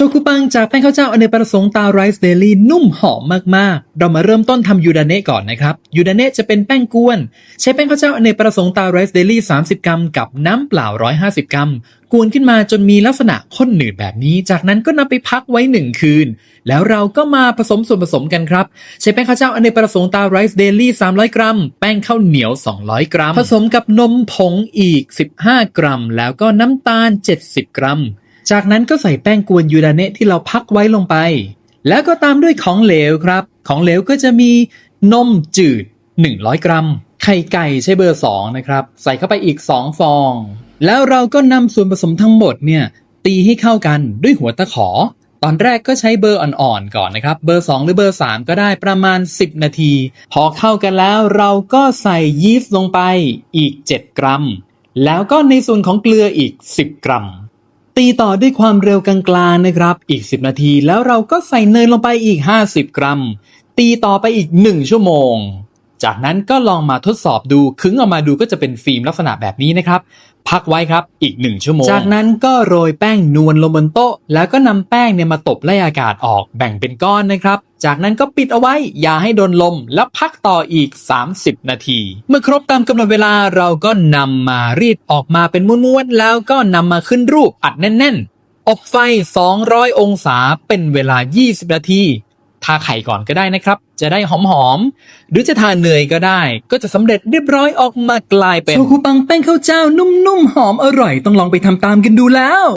โชกุปังจากแป้งข้าวเจ้าอเนกประสงค์ตาไรซ์เดลี่นุ่มหอมมากๆ เรามาเริ่มต้นทำยูดาเนะก่อนนะครับ ยูดาเนะจะเป็นแป้งกวน ใช้แป้งข้าวเจ้าอเนกประสงค์ตาไรซ์เดลี่ 30 กรัม กับน้ำเปล่า 150 กรัม กวนขึ้นมาจนมีลักษณะข้นหนืดแบบนี้ จากนั้นก็นำไปพักไว้ 1 คืน แล้วเราก็มาผสมส่วนผสมกันครับ ใช้แป้งข้าวเจ้าอเนกประสงค์ตาไรซ์เดลี่ 300 กรัม แป้งข้าวเหนียว 200 กรัม ผสมกับนมผงอีก 15 กรัม แล้วก็น้ำตาล 70 กรัม จากนั้นก็ใส่แป้งกวนยูดาเนะที่เราพักไว้ลงไป แล้วก็ตามด้วยของเหลวครับ ของเหลวก็จะมีนมจืด 100 กรัม ไข่ไก่ใช้เบอร์ 2 นะครับ ใส่เข้าไปอีก 2 ฟอง แล้วเราก็นำส่วนผสมทั้งหมดเนี่ยตีให้เข้ากันด้วยหัวตะขอ ตอนแรกก็ใช้เบอร์อ่อนๆก่อนนะครับ เบอร์ 2 หรือเบอร์ 3 ก็ได้ประมาณ 10 นาที พอเข้ากันแล้วเราก็ใส่ยีสต์ลงไปอีก 7 กรัม แล้วก็ในส่วนของเกลืออีก 10 กรัม ตีต่อด้วยความเร็วกลางๆนะครับ อีก 10 นาทีแล้วเราก็ใส่เนยลงไปอีก 50 กรัม ตีต่อไปอีก 1 ชั่วโมง จากนั้นก็ลองมาทดสอบดูขึงออกมาดูก็จะเป็นฟิล์มลักษณะแบบนี้นะครับ พักไว้ครับอีก 1 ชั่วโมง จากนั้นก็โรยแป้งนวลลงบนโต๊ะ แล้วก็นำแป้งเนี่ยมาตบไล่อากาศออกแบ่งเป็นก้อนนะครับ จากนั้นก็ปิดเอาไว้อย่าให้โดนลม แล้วพักต่ออีก 30 นาที เมื่อครบตามกำหนดเวลาเราก็นำมารีดออกมาเป็นม้วนๆแล้วก็นำมาขึ้นรูปอัดแน่น ๆ อบไฟ 200 องศาเป็นเวลา 20 นาที ทาไข่ก่อนก็ได้นะครับ จะได้หอมๆหรือจะทาเนยก็ได้ ก็จะสำเร็จเรียบร้อยออกมากลายเป็นโชคุปังแป้งข้าวเจ้านุ่มๆหอมอร่อยต้องลองไปทำตามกันดูแล้ว